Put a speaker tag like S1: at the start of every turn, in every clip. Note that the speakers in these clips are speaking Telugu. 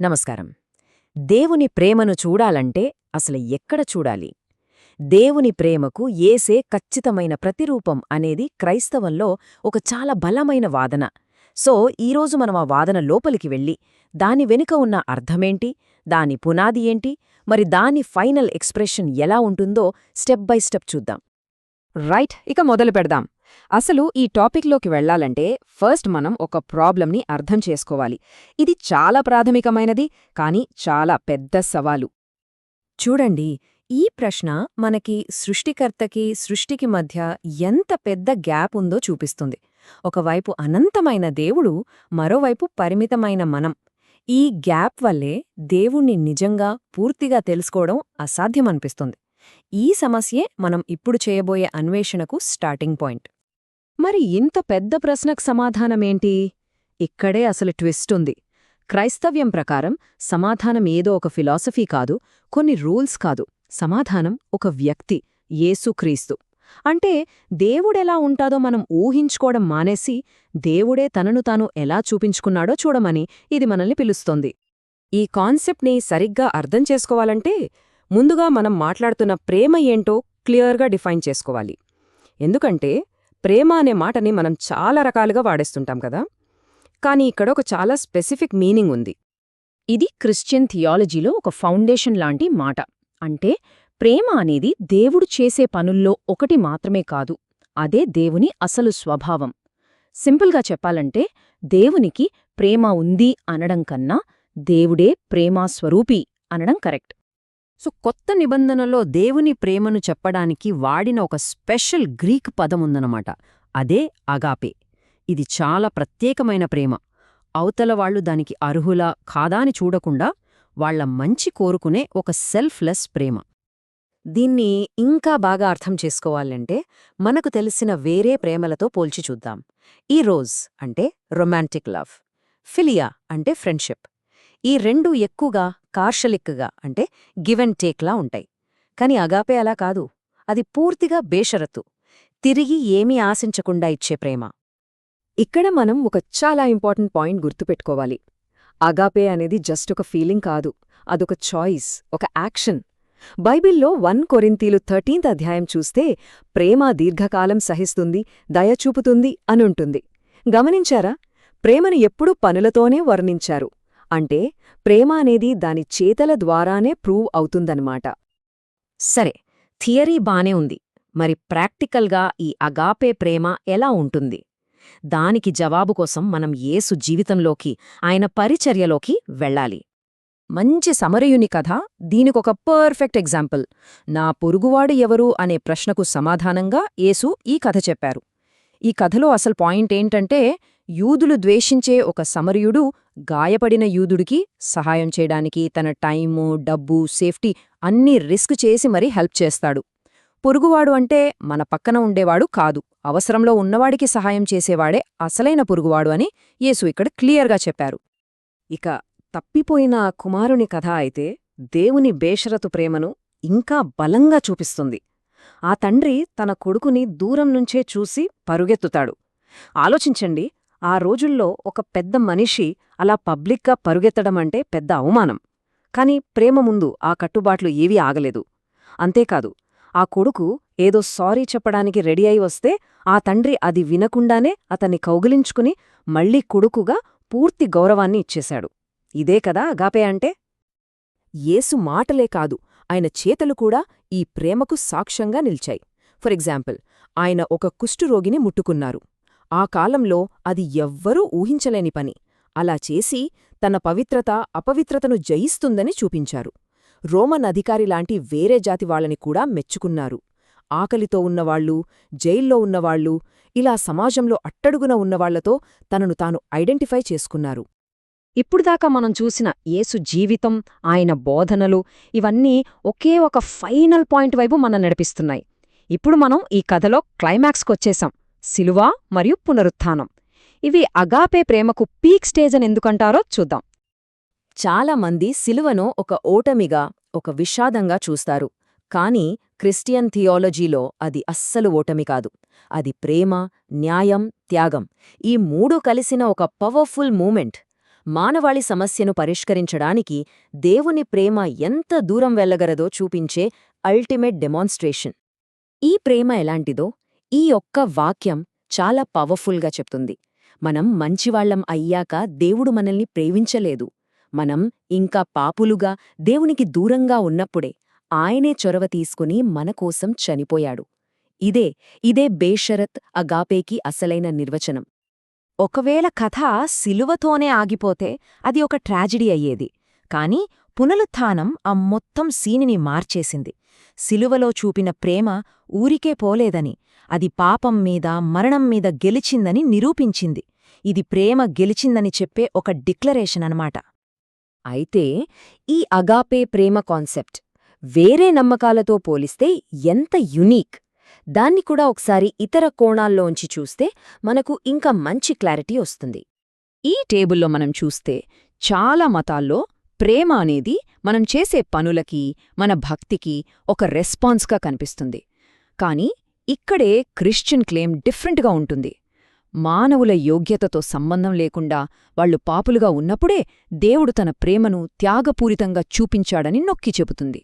S1: నమస్కారం. దేవుని ప్రేమను చూడాలంటే అసలు ఎక్కడ చూడాలి? దేవుని ప్రేమకు ఏసే ఖచ్చితమైన ప్రతిరూపం అనేది క్రైస్తవంలో ఒక చాలా బలమైన వాదన. సో ఈరోజు మనం ఆ వాదన లోపలికి వెళ్ళి దాని వెనుక ఉన్న అర్థమేంటి? దాని పునాది ఏంటి? మరి దాని ఫైనల్ ఎక్స్ప్రెషన్ ఎలా ఉంటుందో స్టెప్ బై స్టెప్ చూద్దాం.
S2: రైట్ ఇక మొదలు పెడదాం. అసలు ఈ టాపిక్లోకి వెళ్ళాలంటే ఫస్ట్ మనం ఒక ప్రాబ్లంని అర్థం చేసుకోవాలి. ఇది చాలా ప్రాథమికమైనది కానీ చాలా పెద్ద సవాలు.
S1: చూడండి ఈ ప్రశ్న మనకి సృష్టికర్తకి సృష్టికి మధ్య ఎంత పెద్ద గ్యాప్ ఉందో చూపిస్తుంది. ఒకవైపు అనంతమైన దేవుడు మరోవైపు పరిమితమైన మనం. ఈ గ్యాప్ వల్లే దేవుణ్ణి నిజంగా పూర్తిగా తెలుసుకోవడం అసాధ్యమనిపిస్తుంది. ఈ సమస్యే మనం ఇప్పుడు చేయబోయే అన్వేషణకు స్టార్టింగ్ పాయింట్.
S2: మరి ఇంత పెద్ద ప్రశ్నకు సమాధానమేంటి? ఇక్కడే అసలు ట్విస్ట్ ఉంది. క్రైస్తవ్యం ప్రకారం సమాధానం ఏదో ఒక ఫిలాసఫీ కాదు కొన్ని రూల్స్ కాదు. సమాధానం ఒక వ్యక్తి యేసుక్రీస్తు. అంటే దేవుడెలా ఉంటాదో మనం ఊహించుకోవడం మానేసి దేవుడే తనను తాను ఎలా చూపించుకున్నాడో చూడమని ఇది మనల్ని పిలుస్తోంది. ఈ కాన్సెప్ట్ని సరిగ్గా అర్థం చేసుకోవాలంటే ముందుగా మనం మాట్లాడుతున్న ప్రేమ ఏంటో క్లియర్గా డిఫైన్ చేసుకోవాలి. ఎందుకంటే ప్రేమ అనే మాటని మనం చాలా రకాలుగా వాడేస్తుంటాం కదా? కానీ ఇక్కడ ఒక చాలా స్పెసిఫిక్ మీనింగ్ ఉంది.
S1: ఇది క్రిస్టియన్ థియాలజీలో ఒక ఫౌండేషన్ లాంటి మాట. అంటే ప్రేమ అనేది దేవుడు చేసే పనుల్లో ఒకటి మాత్రమే కాదు అదే దేవుని అసలు స్వభావం. సింపుల్గా చెప్పాలంటే దేవునికి ప్రేమ ఉంది అనడం కన్నా దేవుడే ప్రేమాస్వరూపి అనడం కరెక్ట్. సో కొత్త నిబంధనలో దేవుని ప్రేమను చెప్పడానికి వాడిన ఒక స్పెషల్ గ్రీక్ పదముందనమాట అదే అగాపే. ఇది చాలా ప్రత్యేకమైన ప్రేమ. అవతల వాళ్ళు దానికి అర్హులా కాదాని చూడకుండా వాళ్ళ మంచి కోరుకునే ఒక సెల్ఫ్లెస్ ప్రేమ. దీన్ని ఇంకా బాగా అర్థం చేసుకోవాలంటే మనకు తెలిసిన వేరే ప్రేమలతో పోల్చి చూద్దాం. ఈ రోజ్ అంటే రొమాంటిక్ లవ్. ఫిలియా అంటే ఫ్రెండ్షిప్. ఈ రెండు ఎక్కువగా కార్షలిక్గా అంటే గివ్ అండ్ టేక్లా ఉంటాయి. కాని అగాపే అలా కాదు. అది పూర్తిగా బేషరతు తిరిగి ఏమీ ఆశించకుండా ఇచ్చే ప్రేమ.
S2: ఇక్కడ మనం ఒక చాలా ఇంపార్టెంట్ పాయింట్ గుర్తుపెట్టుకోవాలి. అగాపే అనేది జస్ట్ ఒక ఫీలింగ్ కాదు. అదొక చాయిస్ ఒక యాక్షన్. బైబిల్లో వన్ కొరింతీలు థర్టీన్త్ అధ్యాయం చూస్తే ప్రేమ దీర్ఘకాలం సహిస్తుంది దయచూపుతుంది అనుంటుంది. గమనించారా? ప్రేమను ఎప్పుడూ పనులతోనే వర్ణించారు. అంటే ప్రేమ అనేది దాని చేతల ద్వారానే ప్రూవ్ అవుతుందన్నమాట.
S1: సరే థియరీ బానే ఉంది. మరి ప్రాక్టికల్గా ఈ అగాపే ప్రేమ ఎలా ఉంటుంది? దానికి జవాబు కోసం మనం యేసు జీవితంలోకి ఆయన పరిచర్యలోకి వెళ్ళాలి. మంచి సమరయుని కథ దీనికొక పర్ఫెక్ట్ ఎగ్జాంపుల్. నా పొరుగువాడు ఎవరు అనే ప్రశ్నకు సమాధానంగా యేసు ఈ కథ చెప్పారు. ఈ కథలో అసలు పాయింట్ ఏంటంటే యూదులు ద్వేషించే ఒక సమరయుడు గాయపడిన యూదుడికి సహాయం చేయడానికి తన టైము డబ్బు సేఫ్టీ అన్నీ రిస్క్ చేసి మరీ హెల్ప్ చేస్తాడు. పొరుగువాడు అంటే మన పక్కన ఉండేవాడు కాదు. అవసరంలో ఉన్నవాడికి సహాయం చేసేవాడే అసలైన పొరుగువాడు అని యేసు ఇక్కడ క్లియర్గా చెప్పారు. ఇక తప్పిపోయిన కుమారుని కథ అయితే దేవుని బేషరతు ప్రేమను ఇంకా బలంగా చూపిస్తుంది. ఆ తండ్రి తన కొడుకుని దూరం నుంచే చూసి పరుగెత్తుతాడు. ఆలోచించండి ఆ రోజుల్లో ఒక పెద్ద మనిషి అలా పబ్లిక్గా పరుగెత్తడమంటే పెద్ద అవమానం. కాని ప్రేమ ముందు ఆ కట్టుబాట్లు ఏవీ ఆగలేదు. అంతేకాదు ఆ కొడుకు ఏదో సారీ చెప్పడానికి రెడీ అయి వస్తే ఆ తండ్రి అది వినకుండానే అతన్ని కౌగిలించుకుని మళ్ళీ కొడుకుగా పూర్తి గౌరవాన్ని ఇచ్చేశాడు. ఇదే కదా అగాపే అంటే? ఏసు మాటలే కాదు ఆయన చేతలు కూడా ఈ ప్రేమకు సాక్ష్యంగా నిల్చాయి. ఫర్ ఎగ్జాంపుల్ ఆయన ఒక కుష్ఠురోగిని ముట్టుకున్నారు. ఆ కాలంలో అది ఎవ్వరూ ఊహించలేని పని. అలా చేసి తన పవిత్రత అపవిత్రతను జయిస్తుందని చూపించారు. రోమన్ అధికారిలాంటి వేరే జాతి వాళ్ళని కూడా మెచ్చుకున్నారు. ఆకలితో ఉన్నవాళ్ళు జైల్లో ఉన్నవాళ్ళు ఇలా సమాజంలో అట్టడుగున ఉన్నవాళ్ళతో తనను తాను ఐడెంటిఫై చేసుకున్నారు. ఇప్పుడుదాకా మనం చూసిన యేసు జీవితం ఆయన బోధనలు ఇవన్నీ ఒకే ఒక ఫైనల్ పాయింట్ వైపు మన నడిపిస్తున్నాయి. ఇప్పుడు మనం ఈ కథలో క్లైమాక్స్కొచ్చేశాం సిలువ మరియు పునరుత్థానం. ఇవి అగాపే ప్రేమకు పీక్ స్టేజ్ అని ఎందుకంటారో చూద్దాం. చాలామంది సిలువను ఒక ఓటమిగా ఒక విషాదంగా చూస్తారు. కాని క్రిస్టియన్ థియాలజీలో అది అస్సలు ఓటమి కాదు. అది ప్రేమ న్యాయం త్యాగం. ఈ మూడు కలిసిన ఒక పవర్ఫుల్ మూమెంట్. మానవాళి సమస్యను పరిష్కరించడానికి దేవుని ప్రేమ ఎంత దూరం వెళ్ళగలదో చూపించే అల్టిమేట్ డెమాన్స్ట్రేషన్. ఈ ప్రేమ ఎలాంటిదో ఈ ఒక్క వాక్యం చాలా పవర్ఫుల్గా చెప్తుంది. మనం మంచివాళ్ళం అయ్యాక దేవుడు మనల్ని ప్రేమించలేదు. మనం ఇంకా పాపులుగా దేవునికి దూరంగా ఉన్నప్పుడే ఆయనే చొరవ తీసుకుని మనకోసం చనిపోయాడు. ఇదే ఇదే బేషరత్ అగాపేకి అసలైన నిర్వచనం.
S2: ఒకవేళ కథ సిలువతోనే ఆగిపోతే అది ఒక ట్రాజిడీ అయ్యేది. కాని పునరుత్థానం ఆ మొత్తం సీనిని మార్చేసింది. సిలువలో చూపిన ప్రేమ ఊరికే పోలేదని అది పాపం మీద మరణం మీద గెలిచిందని నిరూపించింది. ఇది ప్రేమ గెలిచిందని చెప్పే ఒక డిక్లరేషన్ అనమాట
S1: అయితే ఈ అగాపే ప్రేమ కాన్సెప్ట్ వేరే నమ్మకాలతో పోలిస్తే ఎంత యునీక్! దాన్ని కూడా ఒకసారి ఇతర కోణాల్లోంచి చూస్తే మనకు ఇంకా మంచి క్లారిటీ వస్తుంది.
S2: ఈ టేబుల్లో మనం చూస్తే చాలా మతాల్లో ప్రేమ అనేది మనం చేసే పనులకి మన భక్తికి ఒక రెస్పాన్స్గా కనిపిస్తుంది. కాని ఇక్కడే క్రిస్టియన్ క్లెయిమ్ డిఫరెంట్గా ఉంటుంది. మానవుల యోగ్యతతో సంబంధం లేకుండా వాళ్ళు పాపులుగా ఉన్నప్పుడే దేవుడు తన ప్రేమను త్యాగపూరితంగా చూపించాడని నొక్కి చెబుతుంది.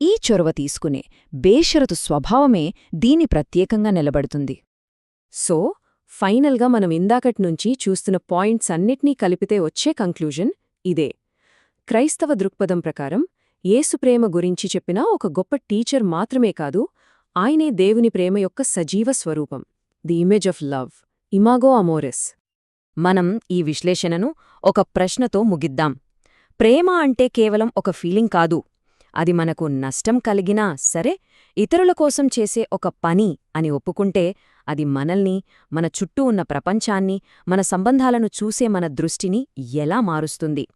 S2: ఈ చొరవ తీసుకునే బేషరతు స్వభావమే దీని ప్రత్యేకంగా నిలబడుతుంది.
S1: సో ఫైనల్గా మనం ఇందాకట్నుంచి చూస్తున్న పాయింట్స్ అన్నిట్నీ కలిపితే వచ్చే కంక్లూజన్ ఇదే. క్రైస్తవ దృక్పథం ప్రకారం ఏసుప్రేమ గురించి చెప్పిన ఒక గొప్ప టీచర్ మాత్రమే కాదు ఆయనే దేవుని ప్రేమ యొక్క సజీవ స్వరూపం. ది ఇమేజ్ ఆఫ్ లవ్ ఇమాగో అమోరెస్ మనం ఈ విశ్లేషణను ఒక ప్రశ్నతో ముగిద్దాం. ప్రేమ అంటే కేవలం ఒక ఫీలింగ్ కాదు. అది మనకు నష్టం కలిగినా సరే ఇతరుల కోసం చేసే ఒక పని అని ఒప్పుకుంటే అది మనల్ని మన చుట్టూ ఉన్న ప్రపంచాన్ని మన సంబంధాలను చూసే మన దృష్టిని ఎలా మారుస్తుంది?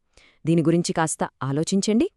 S1: దీని గురించి కాస్త ఆలోచించండి.